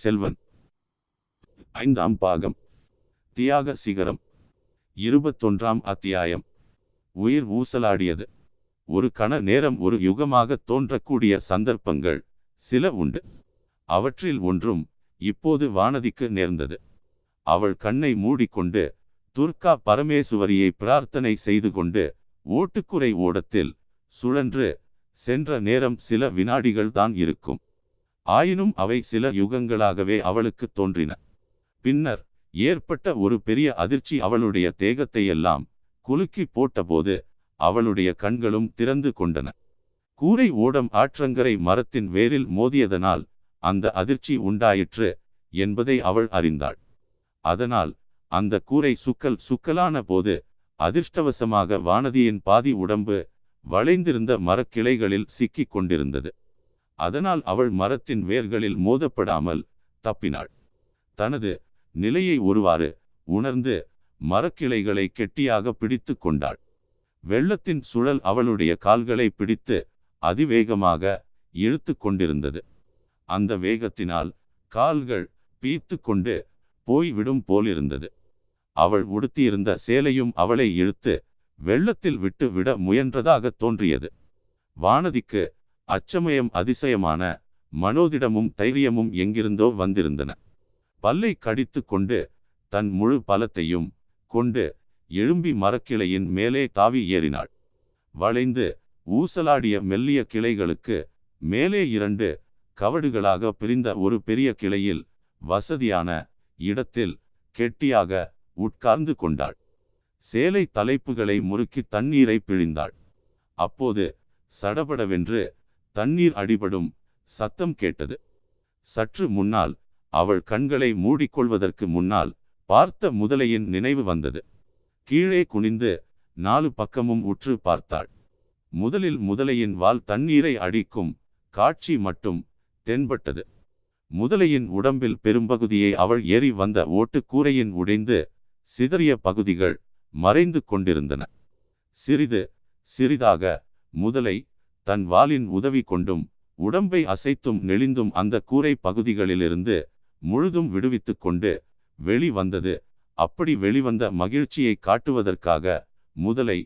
செல்வன். ஐந்தாம் பாகம். தியாக சிகரம். இருபத்தொன்றாம் அத்தியாயம். உயிர் ஊசலாடியது. ஒரு கண நேரம் ஒரு யுகமாக தோன்றக்கூடிய சந்தர்ப்பங்கள் சில உண்டு. அவற்றில் ஒன்றும் இப்போது வானதிக்கு நேர்ந்தது. அவள் கண்ணை மூடிக்கொண்டு துர்கா பரமேசுவரியை பிரார்த்தனை செய்து கொண்டு ஓட்டுக்குறை ஓடத்தில் சுழன்று சென்ற நேரம் சில வினாடிகள் தான் இருக்கும். ஆயினும் அவை சில யுகங்களாகவே அவளுக்கு தோன்றின. பின்னர் ஏற்பட்ட ஒரு பெரிய அதிர்ச்சி அவளுடைய தேகத்தையெல்லாம் குலுக்கி போட்டபோது அவளுடைய கண்களும் திறந்து கொண்டன. கூரை ஓடம் ஆற்றங்கரை மரத்தின் வேரில் மோதியதனால் அந்த அதிர்ச்சி உண்டாயிற்று என்பதை அவள் அறிந்தாள். அதனால் அந்த கூரை சுக்கல் சுக்கலான போது அதிர்ஷ்டவசமாக வானதியின் பாதி உடம்பு வளைந்திருந்த மரக்கிளைகளில் சிக்கிக் கொண்டிருந்தது. அதனால் அவள் மரத்தின் வேர்களில் மோதப்படாமல் தப்பினாள். தனது நிலையை ஒருவாறு உணர்ந்து மரக்கிளைகளை கெட்டியாக பிடித்து கொண்டாள். வெள்ளத்தின் சுழல் அவளுடைய கால்களை பிடித்து அதிவேகமாக இழுத்து கொண்டிருந்தது. அந்த வேகத்தினால் கால்கள் பீத்து கொண்டு போய்விடும் போலிருந்தது. அவள் உடுத்தியிருந்த சேலையும் அவளை இழுத்து வெள்ளத்தில் விட்டு விட முயன்றதாக தோன்றியது. வானதிக்கு அச்சமயம் அதிசயமான மனோதிடமும் தைரியமும் எங்கிருந்தோ வந்திருந்தன. பல்லை கடித்து கொண்டு தன் முழு பலத்தையும் கொண்டு எழும்பி மரக்கிளையின் மேலே தாவி ஏறினாள். வளைந்து ஊசலாடிய மெல்லிய கிளைகளுக்கு மேலே இரண்டு கவடுகளாக பிரிந்த ஒரு பெரிய கிளையில் வசதியான இடத்தில் கெட்டியாக உட்கார்ந்து கொண்டாள். சேலை தலைப்புகளை முறுக்கி தண்ணீரை பிழிந்தாள். அப்போது சடபடவென்று தண்ணீர் அடிபடும் சத்தம் கேட்டது. சற்று முன்னால் அவள் கண்களை மூடிக்கொள்வதற்கு முன்னால் பார்த்த முதலையின் நினைவு வந்தது. கீழே குனிந்து நாலு பக்கமும் உற்று பார்த்தாள். முதலில் முதலையின் வால் தண்ணீரை அடிக்கும் காட்சி மட்டும் தென்பட்டது. முதலையின் உடம்பில் பெரும்பகுதியை அவள் ஏறி வந்த ஓட்டுக்கூரையின் உடைந்து சிதறிய பகுதிகள் மறைந்து கொண்டிருந்தன. சிறிது சிறிதாக முதலை தன் வாலின் உதவி கொண்டும் உடம்பை அசைத்தும் நெளிந்தும் அந்த கூரை பகுதிகளிலிருந்து முழுதும் விடுவித்து கொண்டு வெளிவந்தது அப்படி வெளிவந்த மகிழ்ச்சியை காட்டுவதற்காக முதலை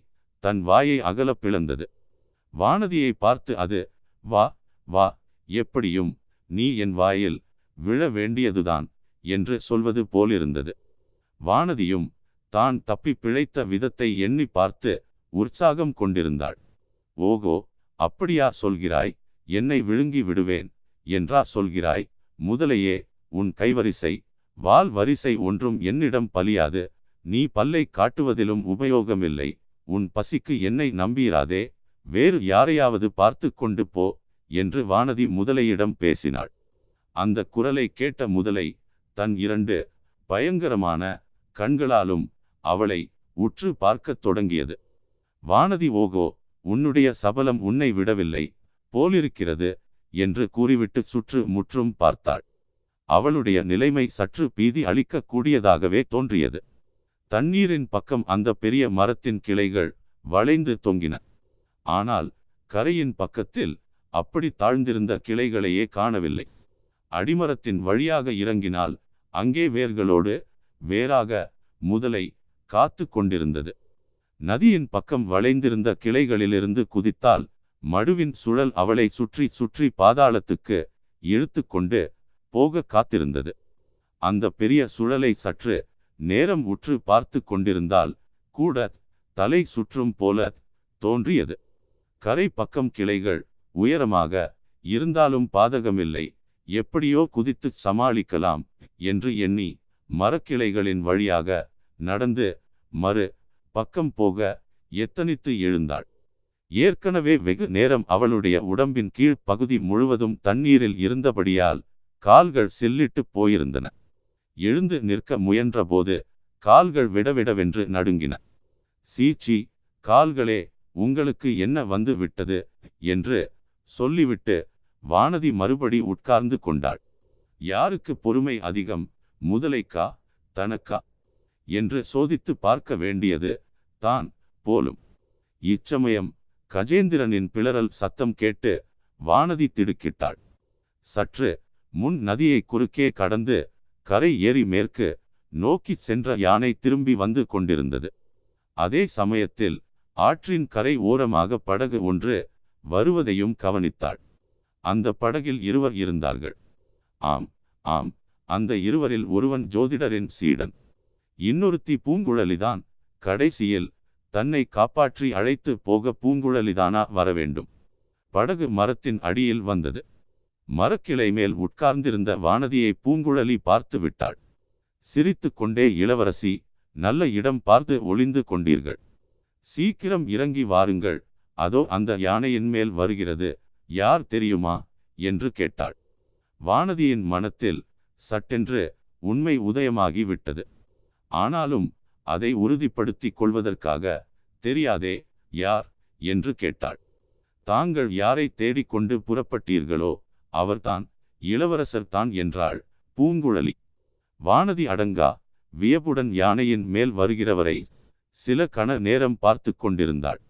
தன் வாயை அகல பிளந்தது. வானதியை பார்த்து அது வா வா எப்படியும் நீ என் வாயில் விழ வேண்டியதுதான் என்று சொல்வது போலிருந்தது. வானதியும் தான் தப்பி பிழைத்த விதத்தை எண்ணி பார்த்து உற்சாகம் கொண்டிருந்தாள். ஓகோ அப்படியா சொல்கிறாய் என்னை விழுங்கி விடுவேன் என்றா சொல்கிறாய் முதலையே உன் கைவரிசை வால் வரிசை ஒன்றும் என்னிடம் பலியாது நீ பல்லை காட்டுவதிலும் உபயோகமில்லை உன் பசிக்கு என்னை நம்பிராதே வேறு யாரையாவது பார்த்து கொண்டு போ என்று வானதி முதலையிடம் பேசினாள். அந்த குரலை கேட்ட முதலை தன் இரண்டு பயங்கரமான கண்களாலும் அவளை உற்று பார்க்கத் தொடங்கியது. வானதி ஓகோ உன்னுடைய சபலம் உன்னை விடவில்லை போலிருக்கிறது என்று கூறிவிட்டு சுற்று முற்றும் பார்த்தாள். அவளுடைய நிலைமை சற்று பீதி அளிக்க கூடியதாகவே தோன்றியது. தண்ணீரின் பக்கம் அந்த பெரிய மரத்தின் கிளைகள் வளைந்து தொங்கின. ஆனால் கரையின் பக்கத்தில் அப்படி தாழ்ந்திருந்த கிளைகளையே காணவில்லை. அடிமரத்தின் வழியாக இறங்கினால் அங்கே வேர்களோடு வேறாக முதலை காத்து கொண்டிருந்தது. நதியின் பக்கம் வளைந்திருந்த கிளைகளிலிருந்து குதித்தால் மடுவின் சுழல் அவளை சுற்றி சுற்றி பாதாளத்துக்கு இழுத்து கொண்டு போக காத்திருந்தது. அந்த பெரிய சுழலை சற்று நேரம் உற்று பார்த்து கொண்டிருந்தால் கூட தலை சுற்றும் போல தோன்றியது. கரை பக்கம் கிளைகள் உயரமாக இருந்தாலும் பாதகமில்லை எப்படியோ குதித்து சமாளிக்கலாம் என்று எண்ணி மரக்கிளைகளின் வழியாக நடந்து மறு பக்கம் போக எத்தனித்து எழுந்தாள். ஏற்கனவே வெகு நேரம் அவளுடைய உடம்பின் கீழ் பகுதி முழுவதும் தண்ணீரில் இருந்தபடியால் கால்கள் சில்லிட்டு போயிருந்தன. எழுந்து நிற்க முயன்றபோது கால்கள் விடவிடவென்று நடுங்கின. சீச்சி கால்களே உங்களுக்கு என்ன வந்து விட்டது? என்று சொல்லிவிட்டு வானதி மறுபடி உட்கார்ந்து கொண்டாள். யாருக்கு பொறுமை அதிகம் முதலைக்கா தனக்கா? என்று சோதித்து பார்க்க வேண்டியது தான் போலும். இச்சமயம் கஜேந்திரனின் பிளறல் சத்தம் கேட்டு வானதி திடுக்கிட்டாள். சற்று முன் நதியை குறுக்கே கடந்து கரை ஏறி மேற்கு நோக்கிச் சென்ற யானை திரும்பி வந்து கொண்டிருந்தது. அதே சமயத்தில் ஆற்றின் கரை ஓரமாக படகு ஒன்று வருவதையும் கவனித்தாள். அந்த படகில் இருவர் இருந்தார்கள். ஆம் ஆம் அந்த இருவரில் ஒருவன் ஜோதிடரின் சீடன். இன்னொருத்தி பூங்குழலிதான். கடைசியில் தன்னை காப்பாற்றி அழைத்து போக பூங்குழலிதானா வரவேண்டும் படகு மரத்தின் அடியில் வந்தது. மரக்கிளை மேல் உட்கார்ந்திருந்த வானதியை பூங்குழலி பார்த்து விட்டாள். சிரித்து கொண்டே இளவரசி நல்ல இடம் பார்த்து ஒளிந்து கொண்டீர்கள். சீக்கிரம் இறங்கி வாருங்கள். அதோ அந்த யானையின் மேல் வருகிறது. யார் தெரியுமா? என்று கேட்டாள். வானதியின் மனத்தில் சட்டென்று உண்மை உதயமாகி விட்டது. ஆனாலும் அதை உறுதிப்படுத்திக் கொள்வதற்காக தெரியாதே யார்? என்று கேட்டாள். தாங்கள் யாரை தேடிக்கொண்டு புறப்பட்டீர்களோ அவர்தான் இளவரசர் தான் என்றாள் பூங்குழலி. வானதி அடங்கா வியப்புடன் யானையின் மேல் வருகிறவரை சில கண நேரம் பார்த்து கொண்டிருந்தாள்.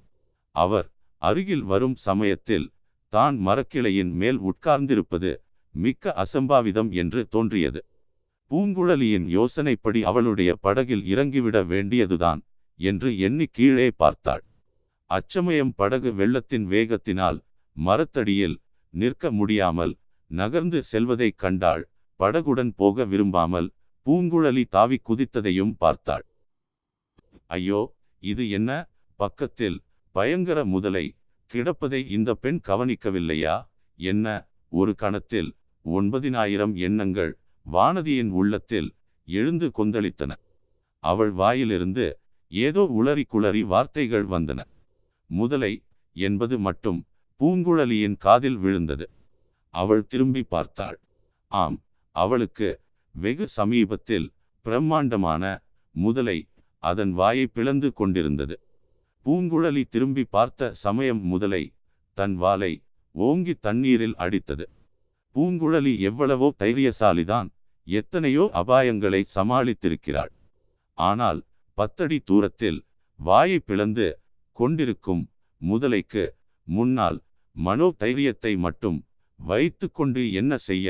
அவர் அருகில் வரும் சமயத்தில் தான் மரக்கிளையின் மேல் உட்கார்ந்திருப்பது மிக்க அசம்பாவிதம் என்று தோன்றியது. பூங்குழலியின் யோசனைப்படி அவளுடைய படகில் இறங்கிவிட வேண்டியதுதான் என்று எண்ணி கீழே பார்த்தாள். அச்சமயம் படகு வெள்ளத்தின் வேகத்தினால் மரத்தடியில் நிற்க முடியாமல் நகர்ந்து செல்வதைக் கண்டாள். படகுடன் போக விரும்பாமல் பூங்குழலி தாவி குதித்ததையும் பார்த்தாள். ஐயோ இது என்ன? பக்கத்தில் பயங்கர முதலை கிடப்பதை இந்த பெண் கவனிக்கவில்லையா? என்ன? ஒரு கணத்தில் ஒன்பதினாயிரம் எண்ணங்கள் வானதியின் உள்ளத்தில் எழுந்து கொந்தளித்தன. அவள் வாயிலிருந்து ஏதோ உளறி குளறி வார்த்தைகள் வந்தன. முதலை என்பது மட்டும் பூங்குழலியின் காதில் விழுந்தது. அவள் திரும்பி பார்த்தாள். ஆம் அவளுக்கு வெகு சமீபத்தில் பிரம்மாண்டமான முதலை அதன் வாயை பிளந்து கொண்டிருந்தது. பூங்குழலி திரும்பி பார்த்த சமயம் முதலை தன் வாலை ஓங்கி தண்ணீரில் அடித்தது. பூங்குழலி எவ்வளவோ தைரியசாலிதான் எத்தனையோ அபாயங்களை சமாளித்திருக்கிறாள். ஆனால் பத்தடி தூரத்தில் வாயை பிளந்து கொண்டிருக்கும் முதலைக்கு முன்னால் மனோ தைரியத்தை மட்டும் வைத்து கொண்டு என்ன செய்ய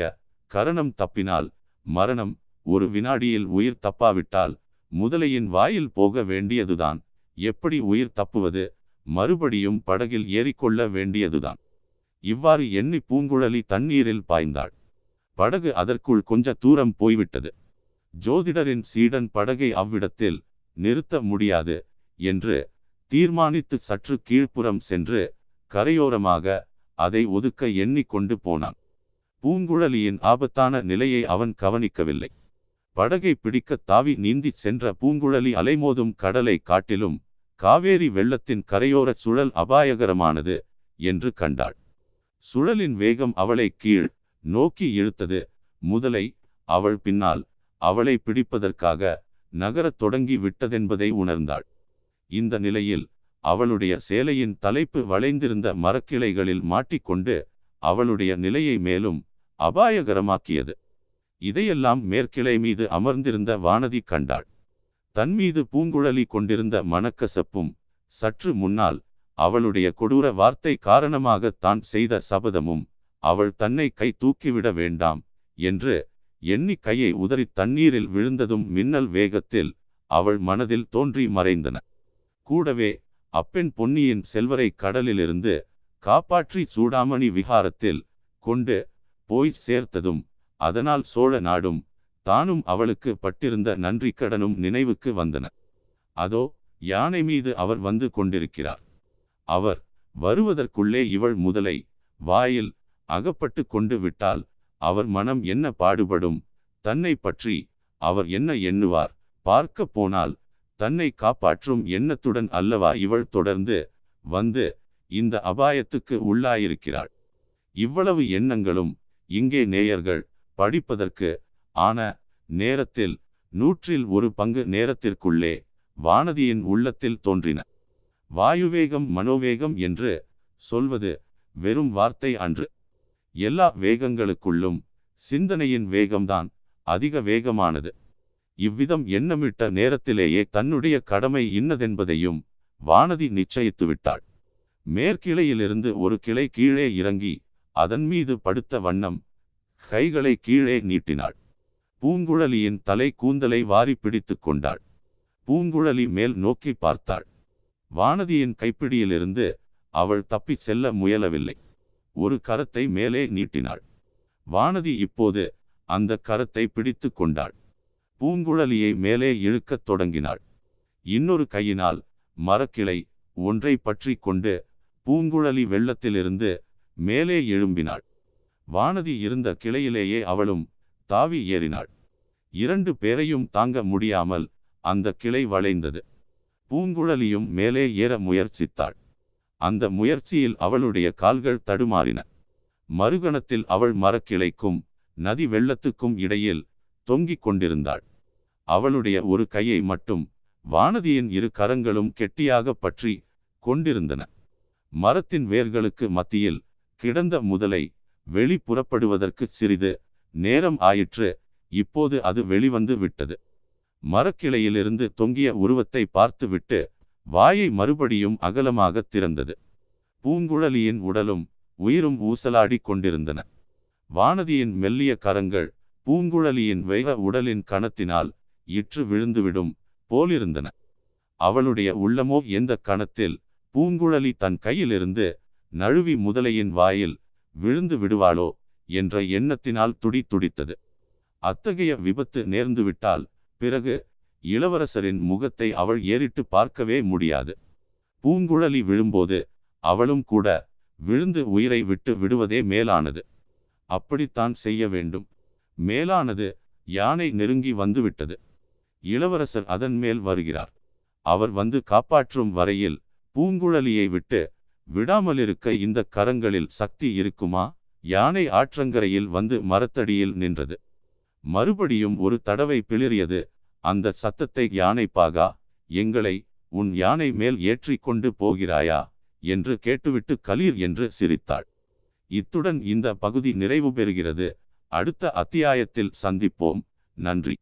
கரணம் தப்பினால் மரணம் ஒரு வினாடியில் உயிர் தப்பாவிட்டால் முதலையின் வாயில் போக வேண்டியதுதான். எப்படி உயிர் தப்புவது? மறுபடியும் படகில் ஏறிக்கொள்ள வேண்டியதுதான். இவ்வாறு எண்ணி பூங்குழலி தண்ணீரில் பாய்ந்தாள். படகு அதற்குள் கொஞ்ச தூரம் போய்விட்டது. ஜோதிடரின் சீடன் படகை அவ்விடத்தில் நிறுத்த முடியாது என்று தீர்மானித்து சற்று கீழ்ப்புறம் சென்று கரையோரமாக அதை ஒதுக்க எண்ணிக்கொண்டு போனான். பூங்குழலியின் ஆபத்தான நிலையை அவன் கவனிக்கவில்லை. படகை பிடிக்க தாவி நீந்தி சென்ற பூங்குழலி அலைமோதும் கடலை காட்டிலும் காவேரி வெள்ளத்தின் கரையோர சுழல் அபாயகரமானது என்று கண்டாள். சுழலின் வேகம் அவளை கீழ் நோக்கி இழுத்தது. முதலை அவள் பின்னால் அவளை பிடிப்பதற்காக நகரத் தொடங்கி விட்டதென்பதை உணர்ந்தாள். இந்த நிலையில் அவளுடைய சேலையின் தலைப்பு வளைந்திருந்த மரக்கிளைகளில் மாட்டிக்கொண்டு அவளுடைய நிலையை மேலும் அபாயகரமாக்கியது. இதையெல்லாம் மேற்கிளை மீது அமர்ந்திருந்த வானதி கண்டாள். தன்மீது பூங்குழலி கொண்டிருந்த மனக்கசப்பும் சற்று முன்னால் அவளுடைய கொடூர வார்த்தை காரணமாக தான் செய்த சபதமும் அவள் தன்னை கை தூக்கிவிட வேண்டாம் என்று எண்ணி கையை உதறி தண்ணீரில் விழுந்ததும் மின்னல் வேகத்தில் அவள் மனதில் தோன்றி மறைந்தன. கூடவே அப்பெண் பொன்னியின் செல்வரை கடலிலிருந்து காப்பாற்றி சூடாமணி விகாரத்தில் கொண்டு போய் சேர்த்ததும் அதனால் சோழ நாடும் தானும் அவளுக்கு பட்டிருந்த நன்றி கடனும் நினைவுக்கு வந்தன. அதோ யானை மீது அவர் வந்து கொண்டிருக்கிறார். அவர் வருவதற்குள்ளே இவள் முதலை வாயில் அகப்பட்டு கொண்டு விட்டால் அவர் மனம் என்ன பாடுபடும்? தன்னை பற்றி அவர் என்ன எண்ணுவார்? பார்க்க போனால் தன்னை காப்பாற்றும் எண்ணத்துடன் அல்லவா இவள் தொடர்ந்து வந்து இந்த அபாயத்துக்கு உள்ளாயிருக்கிறாள்? இவ்வளவு எண்ணங்களும் இங்கே நேயர்கள் படிப்பதற்கு ஆன நேரத்தில் நூற்றில் ஒரு பங்கு நேரத்திற்குள்ளே வானதியின் உள்ளத்தில் தோன்றின. வாயுவேகம் மனோவேகம் என்று சொல்வது வெறும் வார்த்தை அன்று. எல்லா வேகங்களுக்குள்ளும் சிந்தனையின் வேகம்தான் அதிக வேகமானது. இவ்விதம் எண்ணமிட்ட நேரத்திலேயே தன்னுடைய கடமை இன்னதென்பதையும் வானதி நிச்சயித்து விட்டாள். மேற்கிளையிலிருந்து ஒரு கிளை கீழே இறங்கி அதன் மீது படுத்த வண்ணம் கைகளை கீழே நீட்டினாள். பூங்குழலியின் தலை கூந்தலை வாரி பிடித்து கொண்டாள். பூங்குழலி மேல் நோக்கி பார்த்தாள். வானதியின் கைப்பிடியிலிருந்து அவள் தப்பிச் செல்ல முயலவில்லை. ஒரு கரத்தை மேலே நீட்டினாள். வானதி இப்போது அந்த கரத்தை பிடித்து கொண்டாள். பூங்குழலியை மேலே இழுக்கத் தொடங்கினாள். இன்னொரு கையினால் மரக்கிளை ஒன்றை பற்றி கொண்டு பூங்குழலி வெள்ளத்திலிருந்து மேலே எழும்பினாள். வானதி இருந்த கிளையிலேயே அவளும் தாவி ஏறினாள். இரண்டு பேரையும் தாங்க முடியாமல் அந்த கிளை வளைந்தது. பூங்குழலியும் மேலே ஏற முயற்சித்தாள். அந்த முயற்சியில் அவளுடைய கால்கள் தடுமாறின. மறுகணத்தில் அவள் மரக்கிளைக்கும் நதி வெள்ளத்துக்கும் இடையில் தொங்கிக் கொண்டிருந்தாள். அவளுடைய ஒரு கையை மட்டும் வானதியின் இரு கரங்களும் கெட்டியாக பற்றி கொண்டிருந்தன. மரத்தின் வேர்களுக்கு மத்தியில் கிடந்த முதலை வெளி புறப்படுவதற்கு சிறிது நேரம் ஆயிற்று இப்போது அது வெளிவந்து விட்டது. மரக்கிளையிலிருந்து தொங்கிய உருவத்தை பார்த்துவிட்டு வாயை மறுபடியும் அகலமாக திறந்தது. பூங்குழலியின் உடலும் உயிரும் ஊசலாடி கொண்டிருந்தன. வானதியின் மெல்லிய கரங்கள் பூங்குழலியின் வைர உடலின் கணத்தினால் இற்று விழுந்துவிடும் போலிருந்தன. அவளுடைய உள்ளமோ எந்த கணத்தில் பூங்குழலி தன் கையிலிருந்து நழுவி முதலையின் வாயில் விழுந்து விடுவாளோ என்ற எண்ணத்தினால் துடி துடித்தது அத்தகைய விபத்து நேர்ந்துவிட்டால் பிறகு இளவரசரின் முகத்தை அவள் ஏறிட்டு பார்க்கவே முடியாது. பூங்குழலி விழும்போது அவளும் கூட விழுந்து உயிரை விட்டு விடுவதே மேலானது. அப்படித்தான் செய்ய வேண்டும். மேலானது யானை நெருங்கி வந்துவிட்டது. இளவரசர் அதன் மேல் வருகிறார். அவர் வந்து காப்பாற்றும் வரையில் பூங்குழலியை விட்டு விடாமலிருக்க இந்த கரங்களில் சக்தி இருக்குமா? யானை ஆற்றங்கரையில் வந்து மரத்தடியில் நின்றது. மறுபடியும் ஒரு தடவை பிளிறியது அந்த சத்தத்தை யானை பாகா எங்களை உன் யானை மேல் ஏற்றி கொண்டு போகிறாயா? என்று கேட்டுவிட்டு கலீர் என்று சிரித்தாள். இத்துடன் இந்த பகுதி நிறைவு பெறுகிறது. அடுத்த அத்தியாயத்தில் சந்திப்போம். நன்றி.